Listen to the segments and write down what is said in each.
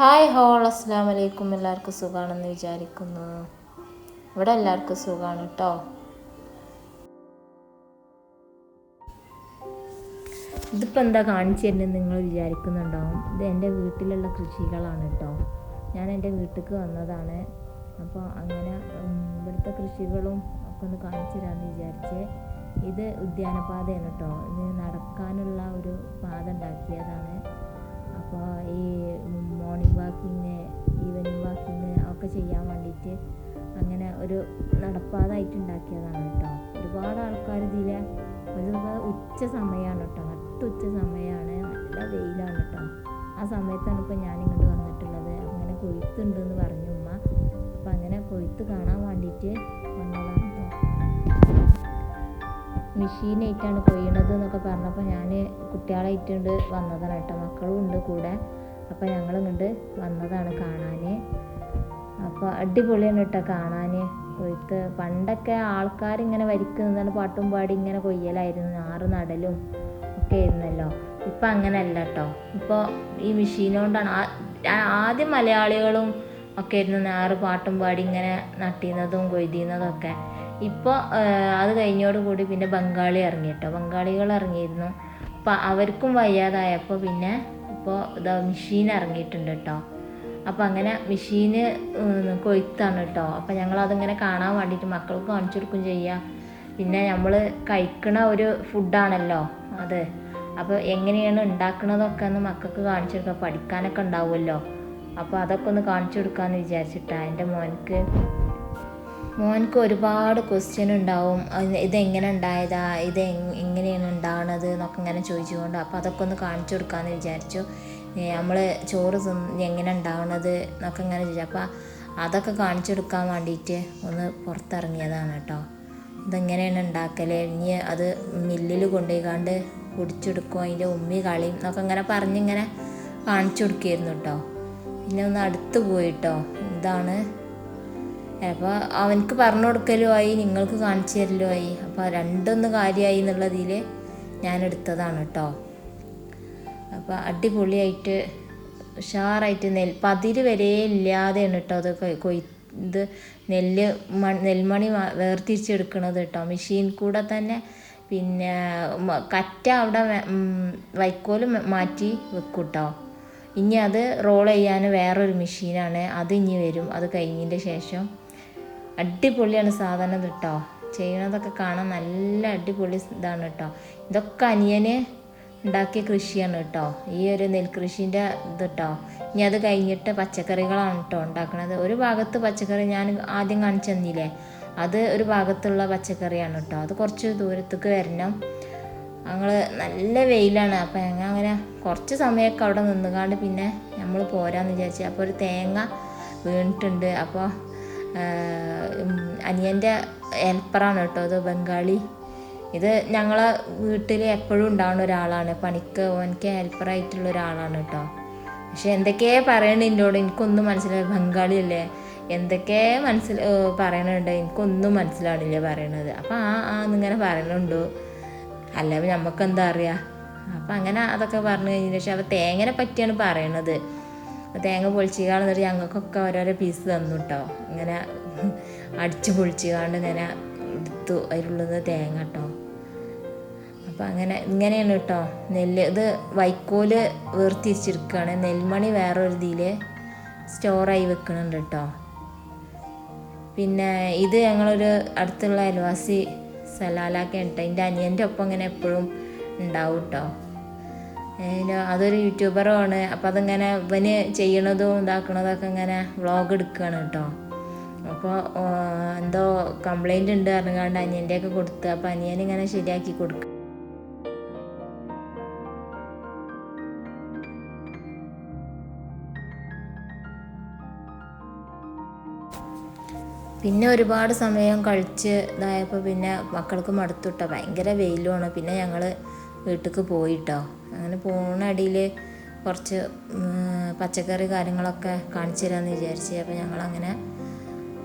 Hi whole അസ്സാം വലൈക്കും എല്ലാവർക്കും സുഖമാണെന്ന് വിചാരിക്കുന്നു. ഇവിടെ എല്ലാവർക്കും സുഖമാണ് കേട്ടോ ഇതിപ്പോൾ എന്താ കാണിച്ചു തരുന്നത് നിങ്ങൾ വിചാരിക്കുന്നുണ്ടാവും ഇത് എന്റെ വീട്ടിലുള്ള കൃഷികളാണ് കേട്ടോ ഞാൻ എന്റെ വീട്ടിലേക്ക് വന്നതാണ്. അപ്പോൾ അങ്ങനെ ഇവിടുത്തെ കൃഷികളും ഒക്കെ ഒന്ന് കാണിച്ചു തരാമെന്ന് വിചാരിച്ച് ഇത് ഉദ്യാനപാതയാണ് കേട്ടോ ഇത് നടക്കാനുള്ള ഒരു പാത ഉണ്ടാക്കിയതാണ്. അപ്പോൾ ഈ മോർണിംഗ് വാക്കിങ് ഈവനിങ് വാക്കിങ് ഒക്കെ ചെയ്യാൻ വേണ്ടിയിട്ട് അങ്ങനെ ഒരു നടപ്പാതായിട്ട് ഉണ്ടാക്കിയതാണ് കേട്ടോ. ഒരുപാട് ആൾക്കാർ ഒരു ഉച്ച സമയമാണ് കേട്ടോ. ഉച്ച സമയമാണ്. നല്ല വെയിലാണ് കേട്ടോ. ആ സമയത്താണ് ഇപ്പോൾ ഞാൻ ഇങ്ങോട്ട് വന്നിട്ടുള്ളത്. അങ്ങനെ കൊയ്ത്തുണ്ടെന്ന് പറഞ്ഞു ഉമ്മ. അപ്പം അങ്ങനെ കൊയ്ത്ത് കാണാൻ വേണ്ടിയിട്ട് വന്നതാണ് മെഷീനായിട്ടാണ് കൊയ്യണത് എന്നൊക്കെ പറഞ്ഞപ്പോൾ ഞാൻ കുട്ടികളായിട്ടുണ്ട് വന്നതാണ് കേട്ടോ. മക്കളും ഉണ്ട് കൂടെ. അപ്പോൾ ഞങ്ങൾ ഇങ്ങോട്ട് വന്നതാണ് കാണാൻ അപ്പോൾ അടിപൊളിയാണ് കേട്ടോ കാണാൻ കൊയ്ത്ത് പണ്ടൊക്കെ ആൾക്കാരിങ്ങനെ വരിക്കുന്നതാണ് പാട്ടും പാടി ഇങ്ങനെ കൊയ്യലായിരുന്നു. ആറ് നടലും ഒക്കെ ആയിരുന്നല്ലോ. ഇപ്പം അങ്ങനെയല്ല കേട്ടോ. ഇപ്പോൾ ഈ മെഷീൻ കൊണ്ടാണ് ആദ്യം മലയാളികളും ഒക്കെ ആയിരുന്നു. ആറ് പാട്ടും പാടി ഇങ്ങനെ നട്ടിരുന്നതും കൊയ്തിരുന്നതും ഒക്കെ. ഇപ്പോൾ അത് കഴിഞ്ഞോടുകൂടി പിന്നെ ബംഗാളി ഇറങ്ങി കേട്ടോ ബംഗാളികൾ ഇറങ്ങിയിരുന്നു. അപ്പം അവർക്കും വയ്യാതായപ്പോൾ പിന്നെ ഇപ്പോൾ ഇതാ മെഷീൻ ഇറങ്ങിയിട്ടുണ്ട് കേട്ടോ അപ്പോൾ അങ്ങനെ മെഷീന് കൊയ്ത്താണ് കേട്ടോ അപ്പോൾ ഞങ്ങളതിങ്ങനെ കാണാൻ വേണ്ടിയിട്ട് മക്കൾക്ക് കാണിച്ചു കൊടുക്കും ചെയ്യാം. പിന്നെ നമ്മൾ കഴിക്കണ ഒരു ഫുഡാണല്ലോ അത്. അപ്പോൾ എങ്ങനെയാണ് ഉണ്ടാക്കണതൊക്കെ ഒന്ന് മക്കൾക്ക് കാണിച്ചു കൊടുക്കുക പഠിക്കാനൊക്കെ ഉണ്ടാവുമല്ലോ. അപ്പോൾ അതൊക്കെ ഒന്ന് കാണിച്ചു കൊടുക്കാമെന്ന് വിചാരിച്ചിട്ടാണ് എന്റെ മോനക്ക് മോനക്ക് ഒരുപാട് ക്വസ്റ്റ്യൻ ഉണ്ടാവും. ഇതെങ്ങനെ ഉണ്ടായതാ? ഇത് എങ്ങനെയാണ് ഉണ്ടാവണത് എന്നൊക്കെ ഇങ്ങനെ ചോദിച്ചുകൊണ്ട് അപ്പോൾ അതൊക്കെ ഒന്ന് കാണിച്ചു കൊടുക്കാമെന്ന് വിചാരിച്ചു. നമ്മൾ ചോറ് എങ്ങനെ ഉണ്ടാവണത് എന്നൊക്കെ ഇങ്ങനെ ചോദിച്ചു. അപ്പോൾ അതൊക്കെ കാണിച്ചു കൊടുക്കാൻ വേണ്ടിയിട്ട് ഒന്ന് പുറത്തിറങ്ങിയതാണ് കേട്ടോ. ഇതെങ്ങനെയാണ് ഉണ്ടാക്കൽ ഇനി അത് മില്ലിൽ കൊണ്ടുപോയിക്കാണ്ട് കുടിച്ചെടുക്കും അതിന്റെ ഉമ്മി കളിയും എന്നൊക്കെ ഇങ്ങനെ പറഞ്ഞിങ്ങനെ കാണിച്ചു കൊടുക്കുകയായിരുന്നു കേട്ടോ. പിന്നെ ഒന്ന് അടുത്ത് പോയിട്ടോ ഇതാണ് അപ്പോൾ അവനക്ക് പറഞ്ഞു കൊടുക്കലും ആയി നിങ്ങൾക്ക് കാണിച്ചു തരലും ആയി അപ്പോൾ രണ്ടൊന്ന് കാര്യമായി എന്നുള്ളതിൽ ഞാൻ എടുത്തതാണ് കേട്ടോ അപ്പോൾ അടിപൊളിയായിട്ട് ഉഷാറായിട്ട് നെൽ പതിര് വരെ ഇല്ലാതെയാണ് കേട്ടോ അത് കൊയ്- കൊയ് ഇത് നെല്ല് മ നെൽമണി വേർതിരിച്ചെടുക്കണത് കേട്ടോ മെഷീൻ കൂടെ തന്നെ പിന്നെ കറ്റ അവിടെ വൈക്കോൽ മാറ്റി വെക്കും കേട്ടോ ഇനി അത് റോൾ ചെയ്യാൻ വേറൊരു മെഷീനാണ്. അത് ഇനി വരും. അത് കഴിഞ്ഞതിന്റെ ശേഷം അടിപൊളിയാണ് സാധനം കേട്ടോ ചെയ്യണതൊക്കെ കാണാൻ നല്ല അടിപൊളി ഇതാണ് കേട്ടോ ഇതൊക്കെ അനിയന് ഉണ്ടാക്കിയ കൃഷിയാണ് കേട്ടോ ഈ ഒരു നെൽകൃഷിന്റെ ഇത് കേട്ടോ ഇനി അത് കഴിഞ്ഞിട്ട് പച്ചക്കറികളാണ് കേട്ടോ ഉണ്ടാക്കുന്നത് ഒരു ഭാഗത്ത് പച്ചക്കറി ഞാൻ ആദ്യം കാണിച്ചു തന്നില്ലേ? അത് ഒരു ഭാഗത്തുള്ള പച്ചക്കറിയാണ് കേട്ടോ അത് കുറച്ച് ദൂരത്തേക്ക് വരണം. ഞങ്ങൾ നല്ല വെയിലാണ്. അപ്പം ഞങ്ങൾ അങ്ങനെ കുറച്ച് സമയമൊക്കെ അവിടെ നിന്നുകാണ്ട് പിന്നെ നമ്മൾ പോരാന്ന് വിചാരിച്ചു. അപ്പോൾ ഒരു തേങ്ങ വീണിട്ടുണ്ട്. അപ്പോൾ അനിയന്റെ ഹെൽപ്പറാണ് കേട്ടോ അത് ബംഗാളി. ഇത് ഞങ്ങളെ വീട്ടിൽ എപ്പോഴും ഉണ്ടാവുന്ന ഒരാളാണ്. പണിക്ക് ഓനക്ക് ഹെൽപ്പറായിട്ടുള്ള ഒരാളാണ് കേട്ടോ. പക്ഷെ എന്തൊക്കെയാ പറയണ എന്നോട് എനിക്കൊന്നും മനസ്സിലായി. ബംഗാളി അല്ലേ? എന്തൊക്കെ മനസ്സിൽ പറയണുണ്ട്? എനിക്കൊന്നും മനസ്സിലാവണില്ല പറയണത്. അപ്പം ആ ആ എന്നിങ്ങനെ പറയണുണ്ടോ. അല്ല നമുക്ക് എന്താ അറിയാ? അപ്പം അങ്ങനെ അതൊക്കെ പറഞ്ഞു കഴിഞ്ഞ. ശേഷം അവ തേങ്ങനെ പറ്റിയാണ് പറയണത്. തേങ്ങ പൊളിച്ച് കാണുന്നിട്ട് ഞങ്ങൾക്കൊക്കെ ഓരോരോ പീസ് തന്നു കേട്ടോ ഇങ്ങനെ അടിച്ച് പൊളിച്ചുകാണ്ട് ഇങ്ങനെ എടുത്തു അതിലുള്ളത് തേങ്ങ കേട്ടോ അപ്പം അങ്ങനെ ഇങ്ങനെയാണ് കേട്ടോ നെല്ല് ഇത് വൈക്കോൽ വേർതിരിച്ചിരിക്കുകയാണ് നെൽമണി വേറൊരു ഇതിൽ സ്റ്റോറായി വെക്കുന്നുണ്ട് കേട്ടോ പിന്നെ ഇത് ഞങ്ങളൊരു അടുത്തുള്ള അയൽവാസി സലാലാക്കേട്ടോ എന്റെ അനിയന്റെ ഒപ്പം ഇങ്ങനെ എപ്പോഴും ഉണ്ടാവും കേട്ടോ അതൊരു യൂട്യൂബറുമാണ് അപ്പം അതിങ്ങനെ ഇവന് ചെയ്യണതും ഇതാക്കണതൊക്കെ ഇങ്ങനെ വ്ളോഗ് എടുക്കുകയാണ് കേട്ടോ. അപ്പോൾ എന്തോ കംപ്ലൈന്റ് ഉണ്ട് പറഞ്ഞാണ്ട് അനിയന്റെയൊക്കെ കൊടുത്ത്. അപ്പോൾ അനിയൻ ഇങ്ങനെ ശരിയാക്കി കൊടുക്കുക പിന്നെ ഒരുപാട് സമയം കഴിച്ച് ഇതായപ്പോൾ പിന്നെ മക്കൾക്ക് മടുത്തുട്ടോ ഭയങ്കര വെയിലുമാണ് പിന്നെ ഞങ്ങൾ വീട്ടിലേക്ക് പോയിട്ടോ അങ്ങനെ പോണ അടിയിൽ കുറച്ച് പച്ചക്കറി കാര്യങ്ങളൊക്കെ കാണിച്ചു തരാമെന്ന് വിചാരിച്ച്. അപ്പോൾ ഞങ്ങളങ്ങനെ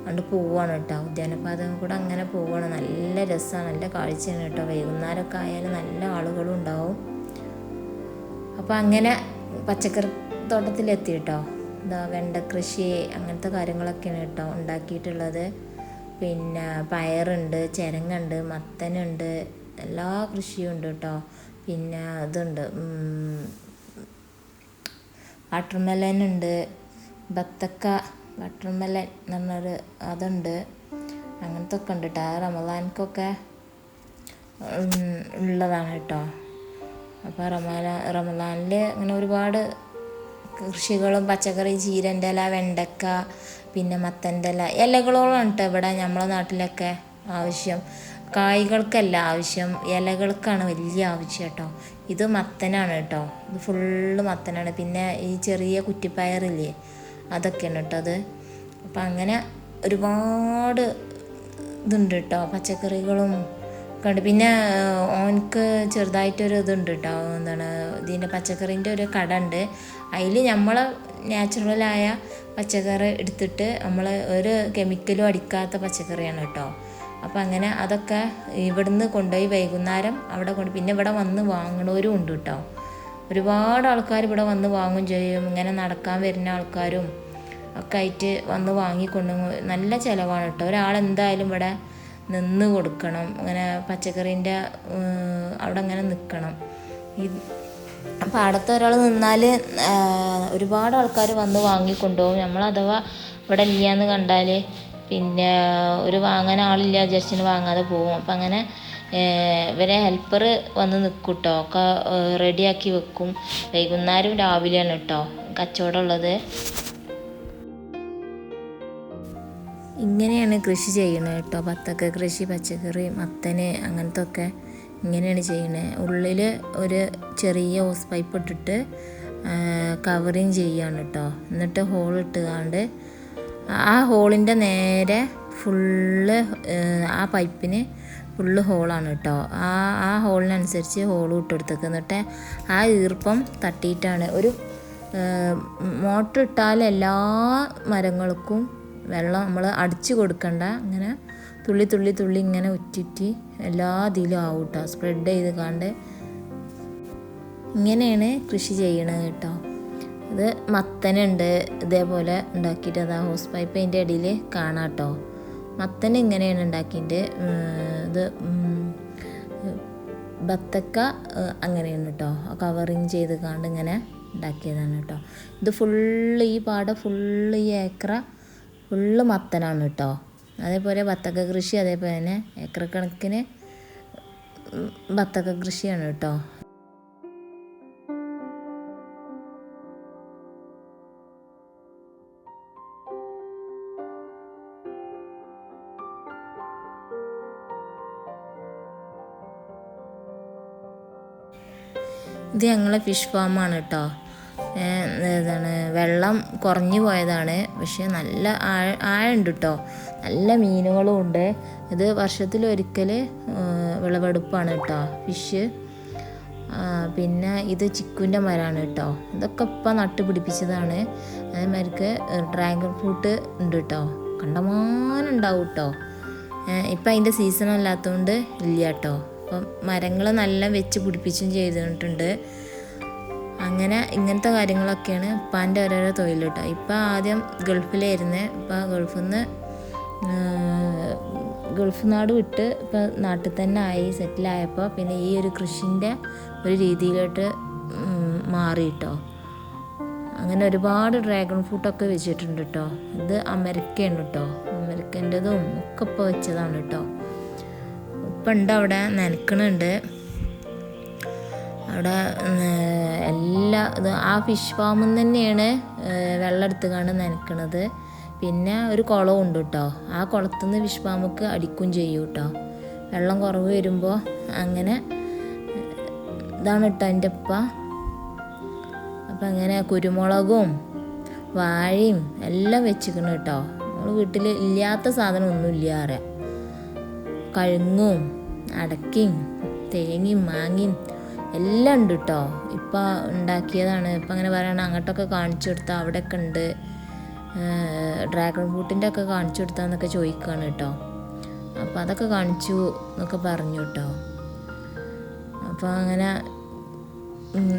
അങ്ങോട്ട് പോവുകയാണ് കേട്ടോ. ഉദ്യാനപാത കൂടെ അങ്ങനെ പോവുകയാണ് നല്ല രസമാണ് നല്ല കാഴ്ചയാണ് കേട്ടോ. വൈകുന്നേരമൊക്കെ ആയാലും നല്ല ആളുകളും ഉണ്ടാവും. അപ്പോൾ അങ്ങനെ പച്ചക്കറി തോട്ടത്തിലെത്തി കേട്ടോ. എന്താ വെണ്ട കൃഷി അങ്ങനത്തെ കാര്യങ്ങളൊക്കെയാണ് കേട്ടോ ഉണ്ടാക്കിയിട്ടുള്ളത്. പിന്നെ പയറുണ്ട് ചിരങ്ങുണ്ട് മത്തനുണ്ട് എല്ലാ കൃഷിയും ഉണ്ട് കേട്ടോ. പിന്നെ അതുണ്ട് വാട്ടർമെലൻ ഉണ്ട് ബത്തക്ക വാട്ടർമെലൻ എന്ന് പറഞ്ഞൊരു അതുണ്ട്. അങ്ങനത്തെ ഒക്കെ ഉണ്ട് കേട്ടോ റമദാൻക്കൊക്കെ ഉള്ളതാണ് കേട്ടോ അപ്പോൾ റമദാന റമദാനിൽ അങ്ങനെ ഒരുപാട് കൃഷികളും പച്ചക്കറി ചീരന്റെ ഇല വെണ്ടക്ക പിന്നെ മത്തന്റെ ഇല ഇലകളോളം കേട്ടോ ഇവിടെ നമ്മളെ നാട്ടിലൊക്കെ ആവശ്യം. കായ്കൾക്കല്ല ആവശ്യം ഇലകൾക്കാണ് വലിയ ആവശ്യം കേട്ടോ. ഇത് മത്തനാണ് കേട്ടോ. ഇത് ഫുള്ള് മത്തനാണ്. പിന്നെ ഈ ചെറിയ കുറ്റിപ്പയറില്ലേ അതൊക്കെയാണ് കേട്ടോ അത്. അപ്പം അങ്ങനെ ഒരുപാട് ഇതുണ്ട് കേട്ടോ. പച്ചക്കറികളും കണ്ട് പിന്നെ ഓനക്ക് ചെറുതായിട്ടൊരു ഇതുണ്ട് കേട്ടോ. എന്താണ് ഇതിന്റെ പച്ചക്കറീന്റെ ഒരു കട ഉണ്ട്. അതിൽ നമ്മൾ നാച്ചുറലായ പച്ചക്കറി എടുത്തിട്ട് നമ്മൾ ഒരു കെമിക്കലും അടിക്കാത്ത പച്ചക്കറിയാണ് കേട്ടോ. അപ്പം അങ്ങനെ അതൊക്കെ ഇവിടുന്ന് കൊണ്ടുപോയി വൈകുന്നേരം അവിടെ കൊണ്ട് പിന്നെ ഇവിടെ വന്ന് വാങ്ങണവരും ഉണ്ട് കേട്ടോ. ഒരുപാട് ആൾക്കാർ ഇവിടെ വന്ന് വാങ്ങും ചെയ്യും. ഇങ്ങനെ നടക്കാൻ വരുന്ന ആൾക്കാരും ഒക്കെ ആയിട്ട് വന്ന് വാങ്ങിക്കൊണ്ട് നല്ല ചിലവാണ് കേട്ടോ. ഒരാൾ എന്തായാലും ഇവിടെ നിന്ന് കൊടുക്കണം. അങ്ങനെ പച്ചക്കറീന്റെ അവിടെ അങ്ങനെ നിൽക്കണം ഈ പാടത്ത് ഒരാൾ നിന്നാൽ ഒരുപാട് ആൾക്കാർ വന്ന് വാങ്ങിക്കൊണ്ടുപോകും നമ്മൾ അഥവാ ഇവിടെ ഇല്ലയെന്ന് കണ്ടാൽ പിന്നെ ഒരു വാങ്ങാൻ ആളില്ല ജസ്റ്റിന് വാങ്ങാതെ പോവും. അപ്പം അങ്ങനെ ഇവരെ ഹെൽപ്പർ വന്ന് നിൽക്കും കേട്ടോ ഒക്കെ റെഡിയാക്കി വെക്കും. വൈകുന്നേരം രാവിലെയാണ് കേട്ടോ കച്ചവടം ഉള്ളത്. ഇങ്ങനെയാണ് കൃഷി ചെയ്യുന്നത് കേട്ടോ. ബത്തക്ക കൃഷി പച്ചക്കറി മത്തന് അങ്ങനത്തെ ഒക്കെ ഇങ്ങനെയാണ് ചെയ്യുന്നത്. ഉള്ളിൽ ഒരു ചെറിയ ഹോസ് പൈപ്പ് ഇട്ടിട്ട് കവറിങ് ചെയ്യാണ് കേട്ടോ. എന്നിട്ട് ഹോൾ ഇട്ടുകാണ്ട് ആ ഹോളിന്റെ നേരെ ഫുള്ള് ആ പൈപ്പിന് ഫുള്ള് ഹോളാണ് കേട്ടോ. ആ ആ ഹോളിനനുസരിച്ച് ഹോൾ ഇട്ടെടുത്തേക്ക്. എന്നിട്ട് ആ ഈർപ്പം തട്ടിയിട്ടാണ്. ഒരു മോട്ടർ ഇട്ടാൽ എല്ലാ മരങ്ങൾക്കും വെള്ളം നമ്മൾ അടിച്ചു കൊടുക്കണ്ട. ഇങ്ങനെ തുള്ളി തുള്ളി തുള്ളി ഇങ്ങനെ ഉറ്റിറ്റി എല്ലാ ഇതിലും ആവും കേട്ടോ. സ്പ്രെഡ് ചെയ്ത് കാണ്ട് ഇങ്ങനെയാണ് കൃഷി ചെയ്യണത് കേട്ടോ. ഇത് മത്തനുണ്ട്. ഇതേപോലെ ഉണ്ടാക്കിയിട്ട് അതാ ഹോസ് പൈപ്പ് അതിന്റെ ഇടയിൽ കാണാം കേട്ടോ മത്തൻ ഇങ്ങനെയാണ് ഉണ്ടാക്കിയിട്ട് ഇത് ബത്തക്ക അങ്ങനെയാണ് കേട്ടോ കവറിങ് ചെയ്ത് കാണ്ട് ഇങ്ങനെ ഉണ്ടാക്കിയതാണ് കേട്ടോ ഇത് ഫുള്ള് ഈ പാട ഫുള്ള് ഈ ഏക്കറ ഫുള്ള് മത്തനാണ് കേട്ടോ അതേപോലെ ബത്തക്ക കൃഷി അതേപോലെ തന്നെ ഏക്കർ കണക്കിന് ബത്തക്ക കൃഷിയാണ് കേട്ടോ ഞങ്ങളെ ഫിഷ് ഫാമാണ് കേട്ടോ ഏതാണ് വെള്ളം കുറഞ്ഞു പോയതാണ്. പക്ഷെ നല്ല ആഴ ആഴുണ്ട് കേട്ടോ നല്ല മീനുകളും ഉണ്ട്. ഇത് വർഷത്തിലൊരിക്കൽ വിളവെടുപ്പാണ് കേട്ടോ ഫിഷ്. പിന്നെ ഇത് ചിക്കുന്റെ മരമാണ് കേട്ടോ ഇതൊക്കെ ഇപ്പം നട്ട് പിടിപ്പിച്ചതാണ്. അതേമാതിരിക്ക് ഡ്രാഗൺ ഫ്രൂട്ട് ഉണ്ട് കേട്ടോ കണ്ടമാനം ഉണ്ടാവും കേട്ടോ ഇപ്പം അതിന്റെ സീസൺ അല്ലാത്തതുകൊണ്ട് ഇല്ല കേട്ടോ അപ്പം മരങ്ങൾ നല്ല വെച്ച് പിടിപ്പിച്ചും ചെയ്തിട്ടുണ്ട്. അങ്ങനെ ഇങ്ങനത്തെ കാര്യങ്ങളൊക്കെയാണ് ഉപ്പാന്റെ ഓരോരോ തൊഴിൽ കേട്ടോ ഇപ്പം ആദ്യം ഗൾഫിലായിരുന്നു. ഇപ്പം ഗൾഫിൽ നിന്ന് ഗൾഫ് നാട് വിട്ട് ഇപ്പം നാട്ടിൽ തന്നെ ആയി സെറ്റിലായപ്പോൾ പിന്നെ ഈ ഒരു കൃഷിന്റെ ഒരു രീതിയിലോട്ട് മാറിയിട്ടോ അങ്ങനെ ഒരുപാട് ഡ്രാഗൺ ഫ്രൂട്ടൊക്കെ വെച്ചിട്ടുണ്ട് കേട്ടോ ഇത് അമേരിക്കയാണ് കേട്ടോ അമേരിക്കന്റെതും ഒക്കെ ഇപ്പോൾ വെച്ചതാണ് കേട്ടോ ഇപ്പം ഉണ്ട് അവിടെ നനക്കണുണ്ട്. അവിടെ എല്ലാ ഇത് ആ ഫിഷ് ഫാമിൽ നിന്ന് തന്നെയാണ് വെള്ളം എടുത്ത് കണ്ട് നനക്കണത്. പിന്നെ ഒരു കുളവും ഉണ്ട് കേട്ടോ ആ കുളത്തു നിന്ന് ഫിഷ് ഫാമുക്ക് അടിക്കും ചെയ്യും കേട്ടോ വെള്ളം കുറവ് വരുമ്പോൾ അങ്ങനെ ഇതാണ് കേട്ടോ എന്റെ ഉപ്പ. അപ്പം അങ്ങനെ കുരുമുളകും വാഴയും എല്ലാം വെച്ചിക്കണം കേട്ടോ നമ്മൾ വീട്ടിൽ ഇല്ലാത്ത സാധനം ഒന്നും ഇല്ല അറിയാം കഴുങ്ങും അടക്കയും തേങ്ങയും മാങ്ങയും എല്ലാം ഉണ്ട് കേട്ടോ ഇപ്പം ഉണ്ടാക്കിയതാണ്. ഇപ്പം അങ്ങനെ പറയണം അങ്ങോട്ടൊക്കെ കാണിച്ചു കൊടുത്താൽ അവിടെയൊക്കെ ഉണ്ട്. ഡ്രാഗൺ ഫ്രൂട്ടിന്റെ ഒക്കെ കാണിച്ചു കൊടുത്താന്നൊക്കെ ചോദിക്കുകയാണ് കേട്ടോ അപ്പോൾ അതൊക്കെ കാണിച്ചു എന്നൊക്കെ പറഞ്ഞു കേട്ടോ അപ്പോൾ അങ്ങനെ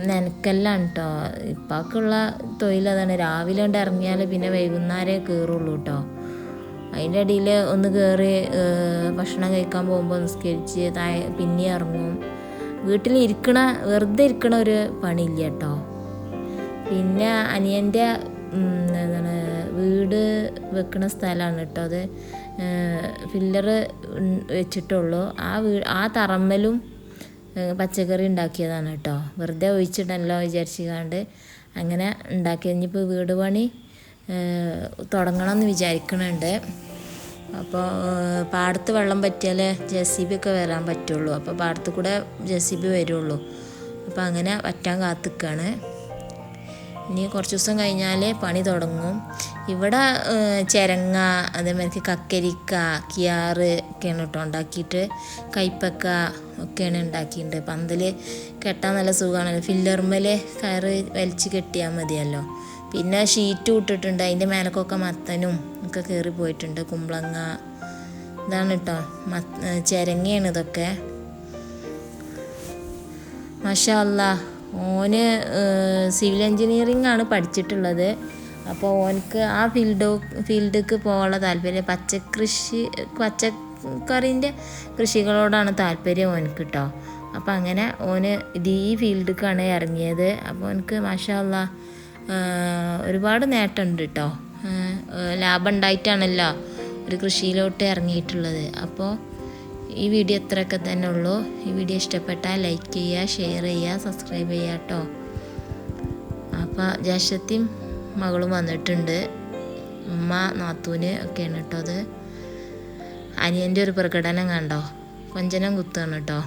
നനക്കെല്ലാം കേട്ടോ ഇപ്പാക്കുള്ള തൊഴിൽ അതാണ്. രാവിലെ കൊണ്ട് ഇറങ്ങിയാൽ പിന്നെ വൈകുന്നേരമേ കയറുള്ളൂ കേട്ടോ അതിന്റെ ഇടയിൽ ഒന്ന് കയറി ഭക്ഷണം കഴിക്കാൻ പോകുമ്പോൾ നിസ്കരിച്ച് താഴെ പിന്നെ ഇറങ്ങും. വീട്ടിലിരിക്കണ വെറുതെ ഇരിക്കണ ഒരു പണിയില്ല കേട്ടോ. പിന്നെ അനിയന്റെ എന്താണ് വീട് വെക്കണ സ്ഥലമാണ് കേട്ടോ അത്. ഫില്ലറ് വെച്ചിട്ടുള്ളൂ. ആ വീ ആ തറമ്മലും പച്ചക്കറി ഉണ്ടാക്കിയതാണ് കേട്ടോ. വെറുതെ ഒഴിച്ചിട്ടല്ലോ വിചാരിച്ചുകൊണ്ട് അങ്ങനെ ഉണ്ടാക്കിയത്. ഇനിയിപ്പോൾ വീട് പണി തുടങ്ങണം എന്ന് വിചാരിക്കണുണ്ട്. അപ്പോൾ പാടത്ത് വെള്ളം പറ്റിയാലേ ജെ സി ബി ഒക്കെ വരാൻ പറ്റുള്ളൂ. അപ്പോൾ പാടത്ത് കൂടെ ജെ സി ബി വരുള്ളൂ. അപ്പോൾ അങ്ങനെ വറ്റാൻ കാത്തിക്കാണ്. ഇനി കുറച്ച് ദിവസം കഴിഞ്ഞാൽ പണി തുടങ്ങും. ഇവിടെ ചിരങ്ങ അതേമാതിരി കക്കരിക്ക കിയാറ് ഒക്കെയാണ് കേട്ടോ ഉണ്ടാക്കിയിട്ട്. കൈപ്പക്ക ഒക്കെയാണ് ഉണ്ടാക്കിയിട്ടുണ്ട്. പന്തൽ കെട്ടാൻ നല്ല സുഖമാണല്ലോ ഫില്ലർമൽ കയറ് വലിച്ച് കെട്ടിയാൽ മതിയല്ലോ. പിന്നെ ഷീറ്റ് ഇട്ടിട്ടുണ്ട്. അതിന്റെ മേലക്കൊക്കെ മത്തനും ഒക്കെ കയറി പോയിട്ടുണ്ട്. കുമ്പളങ്ങ. ഇതാണ് കേട്ടോ മത് ചിരങ്ങയാണ് ഇതൊക്കെ. മഷാല്ല ഓന് സിവിൽ എൻജിനീയറിംഗ് ആണ് പഠിച്ചിട്ടുള്ളത്. അപ്പോൾ ഓനക്ക് ആ ഫീൽഡ് ഫീൽഡിലേക്ക് പോകാനുള്ള താല്പര്യം. പച്ചക്കൃഷി പച്ചക്കറിന്റെ കൃഷികളോടാണ് താല്പര്യം ഓനക്ക് കേട്ടോ അപ്പോൾ അങ്ങനെ ഓന് ഈ ഫീൽഡിലേക്കാണ് ഇറങ്ങിയത്. അപ്പോൾ ഓനക്ക് മാഷാല്ല ഒരുപാട് നേട്ടമുണ്ട് കേട്ടോ ലാഭം ഉണ്ടായിട്ടാണല്ലോ ഒരു കൃഷിയിലോട്ട് ഇറങ്ങിയിട്ടുള്ളത്. അപ്പോൾ ഈ വീഡിയോ ഇത്രയൊക്കെ തന്നെ ഉള്ളൂ. ഈ വീഡിയോ ഇഷ്ടപ്പെട്ടാൽ ലൈക്ക് ചെയ്യുക ഷെയർ ചെയ്യുക സബ്സ്ക്രൈബ് ചെയ്യുക കേട്ടോ. അപ്പോൾ ജാഷത്തിയും മകളും വന്നിട്ടുണ്ട്. ഉമ്മ നാത്തൂന് ഒക്കെയാണ് കേട്ടോ അത്. അനിയന്റെ ഒരു പ്രകടനം കണ്ടോ? കൊഞ്ചനം കുത്താണ് കേട്ടോ.